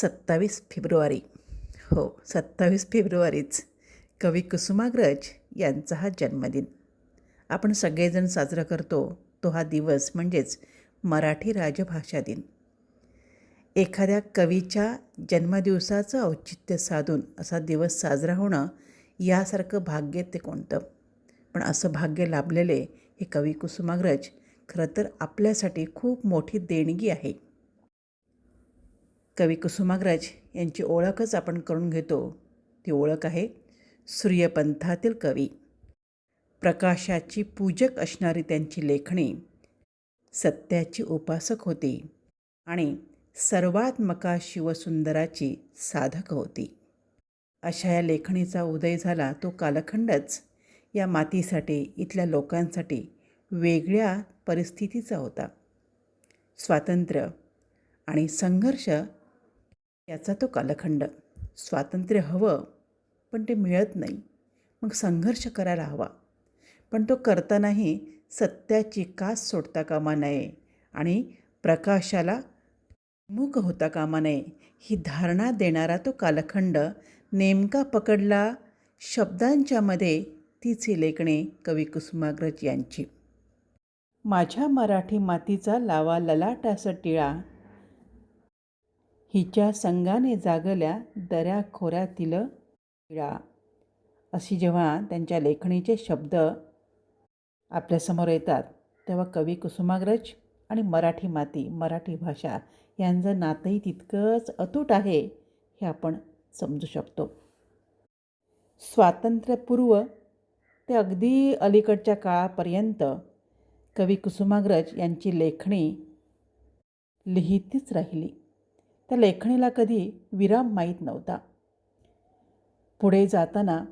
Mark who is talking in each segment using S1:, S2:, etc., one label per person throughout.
S1: सत्तावीस फेब्रुवारी. हो सत्तावीस फेब्रुवारीच कवी कुसुमाग्रज यांचा हा जन्मदिन. आपण सगळेजण साजरा करतो तो हा दिवस म्हणजेच मराठी राजभाषा दिन. एखाद्या कवीच्या जन्मदिवसाचं औचित्य साधून असा दिवस साजरा होणं यासारखं भाग्य ते कोणतं? पण असं भाग्य लाभलेले हे कवी कुसुमाग्रज खरं तर आपल्यासाठी खूप मोठी देणगी आहे. कवी कुसुमाग्रज यांची ओळखच आपण करून घेतो. ती ओळख आहे सूर्यपंथातील कवी. प्रकाशाची पूजक असणारी त्यांची लेखणी. सत्याची उपासक होती आणि सर्वात्मका शिवसुंदराची साधक होती. अशा या लेखणीचा उदय झाला तो कालखंडच या मातीसाठी इथल्या लोकांसाठी वेगळ्या परिस्थितीचा होता. स्वातंत्र्य आणि संघर्ष याचा तो कालखंड. स्वातंत्र्य हवं पण ते मिळत नाही. मग संघर्ष करायला हवा. पण तो करतानाही सत्याची कास सोडता कामा नये आणि प्रकाशाला मुख होता कामा नये ही धारणा देणारा तो कालखंड नेमका पकडला शब्दांच्यामध्ये तीच लेखणे कवी कुसुमाग्रज यांची. माझ्या मराठी मातीचा लावा ललाटास टिळा हिच्या संगाने जागल्या दऱ्या खोऱ्यातील टिळा अशी जेव्हा त्यांच्या लेखणीचे शब्द आपल्यासमोर येतात तेव्हा कवी कुसुमाग्रज आणि मराठी माती मराठी भाषा यांचं नातंही तितकंच अतूट आहे हे आपण समजू शकतो. स्वातंत्र्यपूर्व ते अगदी अलीकडच्या काळापर्यंत कवी कुसुमाग्रज यांची लेखणी लिहितीच राहिली. त्या लेखणीला कधी विराम माहीत नव्हता. पुढे जाताना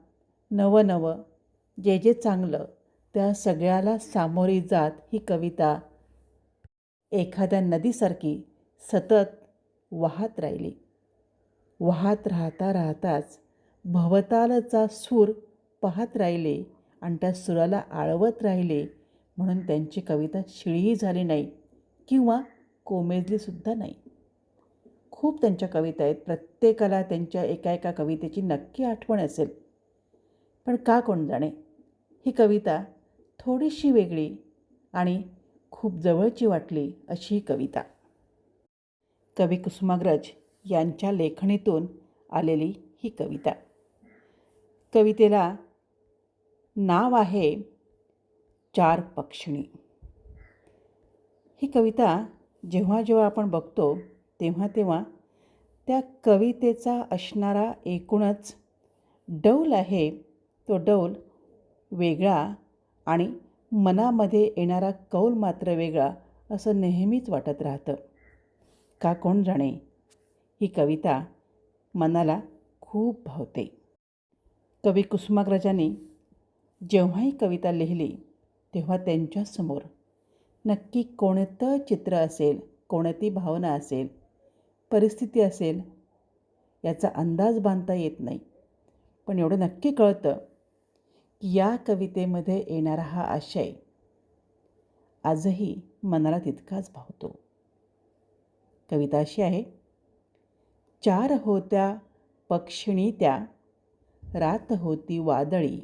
S1: नवं नवं जे जे चांगलं त्या सगळ्याला सामोरी जात ही कविता एखाद्या नदीसारखी सतत वाहत राहिली. वाहत राहता राहताच भवतालचा सूर पाहत राहिले आणि त्या सुराला आळवत राहिले म्हणून त्यांची कविता शिळीही झाली नाही किंवा कोमेजलीसुद्धा नाही. खूप त्यांच्या कविता आहेत. प्रत्येकाला त्यांच्या एका एका कवितेची नक्की आठवण असेल. पण का कोण जाणे? ही कविता थोडीशी वेगळी आणि खूप जवळची वाटली अशी ही कविता. कवी कुसुमाग्रज यांच्या लेखणीतून आलेली ही कविता. कवितेला नाव आहे चार पक्षिणी. ही कविता जेव्हा जेव्हा आपण बघतो तेव्हा तेव्हा त्या कवितेचा असणारा एकूणच डौल आहे. तो डौल वेगळा आणि मनामध्ये येणारा कौल मात्र वेगळा असं नेहमीच वाटत राहतं. का कोण जाणे? ही कविता मनाला खूप भावते. कवी कुसुमाग्रजांनी जेव्हाही कविता लिहिली तेव्हा त्यांच्यासमोर नक्की कोणतं चित्र असेल कोणती भावना असेल परिस्थिती असेल याचा अंदाज बांधता येत नाही. पण एवढं नक्की कळतं की या कवितेमध्ये येणारा हा आशय आजही मनाला तितकाच भावतो. कविता अशी आहे चार होत्या पक्षिणी त्या रात होती वादळी.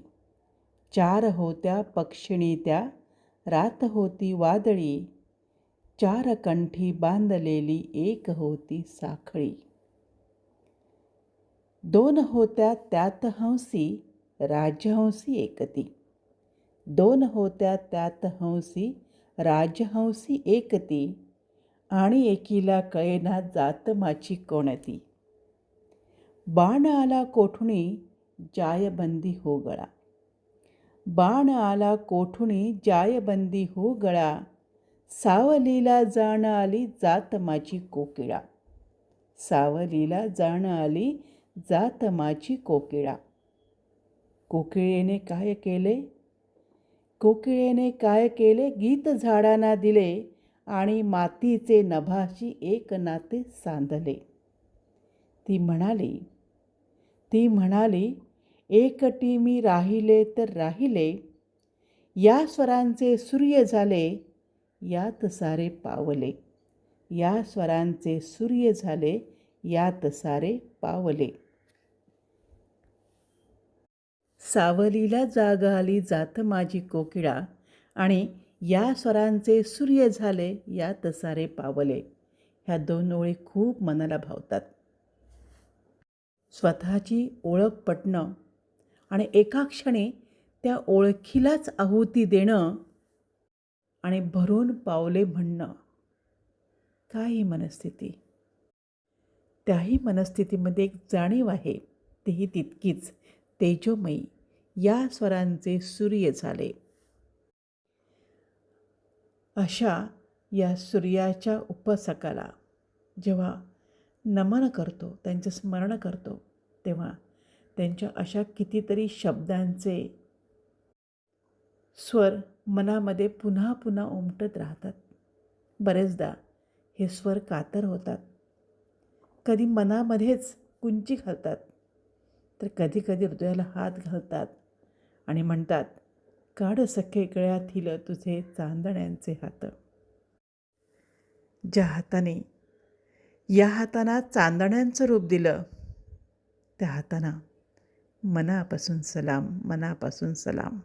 S1: चार होत्या पक्षिणी त्या रात होती वादळी. चार कंठी बांधलेली एक होती साखळी. दोन होत्या त्यात हंसी राजहंसी एकती. दोन होत्या त्यात हंसी राजहंसी एकती. आणि एकीला कळेना जात माची कोणती. बाण आला कोठुणी जायबंदी हो गळा. बाण आला कोठुणी जायबंदी हो गळा. सावलीला जाण आली जात माझी कोकिळा. सावलीला जाण आली जात माझी कोकिळा. कोकिळेने काय केले? कोकिळेने काय केले? गीत झाडांना दिले आणि मातीचे नभाशी एक नाते सांधले. ती म्हणाली ती म्हणाली एकटी मी राहिले तर राहिले. या स्वरांचे सूर्य झाले. यात सारे पावले. या स्वरांचे सूर्य झाले यात सारे पावले. सावलीला जाग आली जात माझी कोकिळा आणि या स्वरांचे सूर्य झाले यात सारे पावले. ह्या दोन ओळी खूप मनाला भावतात. स्वतःची ओळख पटणं आणि एका क्षणी त्या ओळखीलाच आहुती देणं आणि भरून पावले म्हणणं. काय ही मनस्थिती? त्याही मनस्थितीमध्ये एक जाणीव आहे. तेही तितकीच. तेजोमयी या स्वरांचे सूर्य झाले. अशा या सूर्याच्या उपसकाला जेव्हा नमन करतो त्यांचं स्मरण करतो तेव्हा त्यांच्या अशा कितीतरी शब्दांचे स्वर मनामध्ये पुन्हा पुन्हा उमटत राहतात. बरेचदा हे स्वर कातर होतात. कधी मनामध्येच कुंची घालतात. तर कधी कधी हृदयाला हात घालतात आणि म्हणतात काढ सखे हिलं तुझे चांदण्यांचे हात. ज्या हाताने या हाताना चांदण्यांचं रूप दिलं त्या हाताना मनापासून सलाम मनापासून सलाम.